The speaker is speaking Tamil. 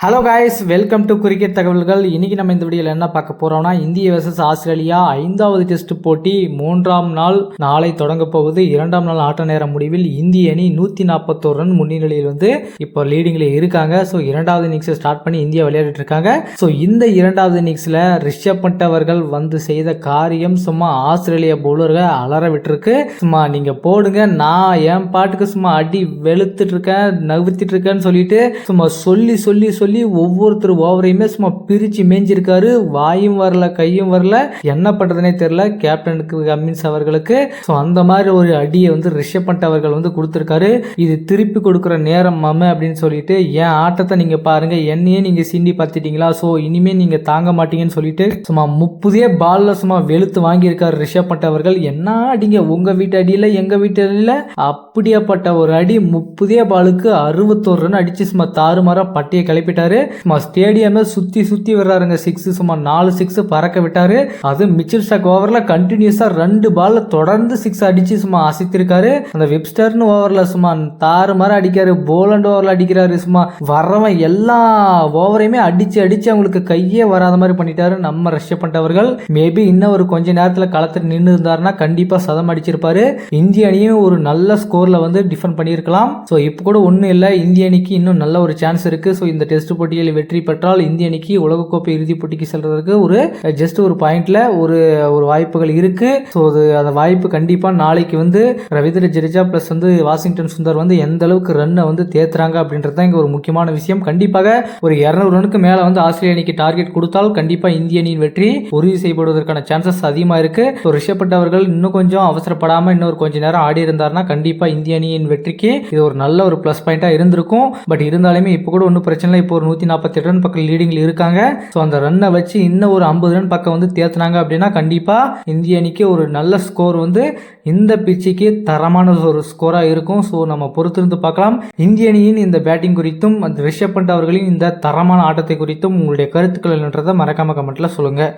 Hello guys welcome to cricket தகவல்கள் இன்னைக்கு நம்ம இந்த வீடியோவில் என்ன பார்க்க போகிறோம்னா இந்திய வர்சஸ் ஆஸ்திரேலியா ஐந்தாவது டெஸ்ட் போட்டி மூன்றாம் நாள் நாளை தொடங்க போகுது. இரண்டாம் நாள் ஆட்ட நேர முடிவில் இந்திய அணி நூற்றி நாற்பத்தோரு ரன் முன்னிலையில் வந்து இப்போ லீடிங்கில் இருக்காங்க. ஸோ இரண்டாவது இன்னிங்ஸை ஸ்டார்ட் பண்ணி இந்தியா விளையாடிட்டு இருக்காங்க. ஸோ இந்த இரண்டாவது இன்னிங்ஸில் ரிஷப் பண்ட் அவர்கள் வந்து செய்த காரியம் சும்மா ஆஸ்திரேலிய பவுலர்கள் அலற விட்டுருக்கு. சும்மா நீங்கள் போடுங்க நான் என் பாட்டுக்கு சும்மா அடி வெளுத்துட்டு இருக்கேன் நகர்த்திட்டு இருக்கேன்னு சொல்லிட்டு சும்மா சொல்லி சொல்லி சொல்லி ஒவ்வொருத்தர் ஓவரையுமே சும்மா பிரித்து மேய்ஞ்சிருக்காரு வாயும் வரல கையும் வரல. என்ன பண்ணுறதுனே தெரியல. கேப்டனுக்கு கம்மின்ஸ் அவர்களுக்கு. ஸோ அந்த மாதிரி ஒரு அடியை வந்து ரிஷப் பண்ட் அவர்கள் வந்து கொடுத்துருக்காரு. இது திருப்பி கொடுக்குற நேரம் மாம அப்படின்னு சொல்லிட்டு என் ஆட்டத்தை நீங்கள் பாருங்கள் என்னையே நீங்கள் சிண்டி பார்த்துட்டீங்களா? ஸோ இனிமேல் நீங்கள் தாங்க மாட்டீங்கன்னு சொல்லிட்டு சும்மா முப்பதே பாலில் சும்மா வெளுத்து வாங்கியிருக்காரு ரிஷப் பண்ட் அவர்கள். என்ன அடிங்க? உங்கள் வீட்டு அடியில் எங்கள் வீட்டு அடியில் அப்படியாப்பட்ட ஒரு அடி முப்பதே பாலுக்கு அறுபத்தோரு ரன் அடிச்சு சும்மா தாறுமாறாக பட்டியை கிளப்பிட்டு சும்மா ஸ்டேடியமே சுத்தி சுத்தி வர்றாருங்க சிக்ஸ் சும்மா நாலு சிக்ஸ் பறக்க விட்டாரு. அது மிச்சில் ஸ்டாக் ஓவர்ல கண்டினியூஸா ரெண்டு பால்ல தொடர்ந்து சிக்ஸ் அடிச்சு சும்மா அசைத்திருக்காரு. அந்த வெப்ஸ்டர்னு ஓவர்ல சும்மா தாறுமாறா அடிக்காரு போலண்ட் ஓவர்ல அடிக்கிறாரு. சும்மா வர்றவன் எல்லா ஓவரையுமே அடிச்சு அடிச்சு அவங்களுக்கு கையே வராத மாதிரி பண்ணிட்டாரு. நம்ம ரஷ்ய பண்ணிட்டவர்கள் மேபி இன்னும் ஒரு கொஞ்ச நேரத்துல களத்தில் நின்று இருந்தாருன்னா கண்டிப்பா சதம் அடிச்சிருப்பாரு. இந்திய அணியும் ஒரு நல்ல ஸ்கோர்ல வந்து டிஃபெண்ட் பண்ணியிருக்கலாம். ஸோ இப்போ கூட ஒன்றும் இல்லை. இந்திய அணிக்கு இன்னும் நல்ல ஒரு சான்ஸ் இருக்கு. ஸோ இந்த டெஸ்ட் போட்டியில் வெற்றி பெற்றால் இந்திய அணிக்கு உலகக்கோப்பை இறுதிப் போட்டிக்கு செல்றதுக்கு ஒரு ஜஸ்ட் ஒரு பாயிண்ட்ல ஒரு ஒரு வாய்ப்புகள் இருக்கு. ஸோ அது அந்த வாய்ப்பு கண்டிப்பாக நாளைக்கு வந்து ரவீந்திர ஜடேஜா பிளஸ் வந்து வாஷிங்டன் சுந்தர் வந்து எந்த அளவுக்கு ரன்னை வந்து தேத்துறாங்க அப்படின்றது தான் இங்கே ஒரு முக்கியமான விஷயம். கண்டிப்பாக ஒரு இரநூறு ரனுக்கு மேலே வந்து ஆஸ்திரேலிய அணிக்கு டார்கெட் கொடுத்தால் கண்டிப்பாக இந்திய அணியின் வெற்றி உறுதி செய்யப்படுவதற்கான சான்சஸ் அதிகமாக இருக்கு. ஸோ ரிஷப் அவர்கள் இன்னும் கொஞ்சம் அவசரப்படாமல் இன்னொரு கொஞ்ச நேரம் ஆடி இருந்தார்னா கண்டிப்பாக இந்திய அணியின் வெற்றிக்கு இது ஒரு நல்ல ஒரு ப்ளஸ் பாயிண்டாக இருந்திருக்கும். பட் இருந்தாலுமே இப்போ கூட ஒன்றும் பிரச்சனை இல்லை. இப்போ ஒரு நூற்றி நாற்பத்தி ரன் பக்கம் லீடிங்கில் இருக்காங்க. ஸோ அந்த ரன்னை வச்சு இன்னும் ஒரு ஐம்பது ரன் பக்கம் வந்து தேத்துனாங்க அப்படின்னா கண்டிப்பாக இந்திய அணிக்கு ஒரு நல்ல ஸ்கோர் வந்து இந்த பிச்சுக்கு தரமான ஒரு ஸ்கோராக இருக்கும். ஸோ நம்ம பொறுத்திருந்து பார்க்கலாம். இந்திய அணியின் இந்த பேட்டிங் குறித்தும் அந்த ரிஷப் பண்ட் அவர்களின் இந்த தரமான ஆட்டத்தை குறித்தும் உங்களுடைய கருத்துக்கள் என்னன்றதை மறக்காம கமெண்ட்டில் சொல்லுங்கள்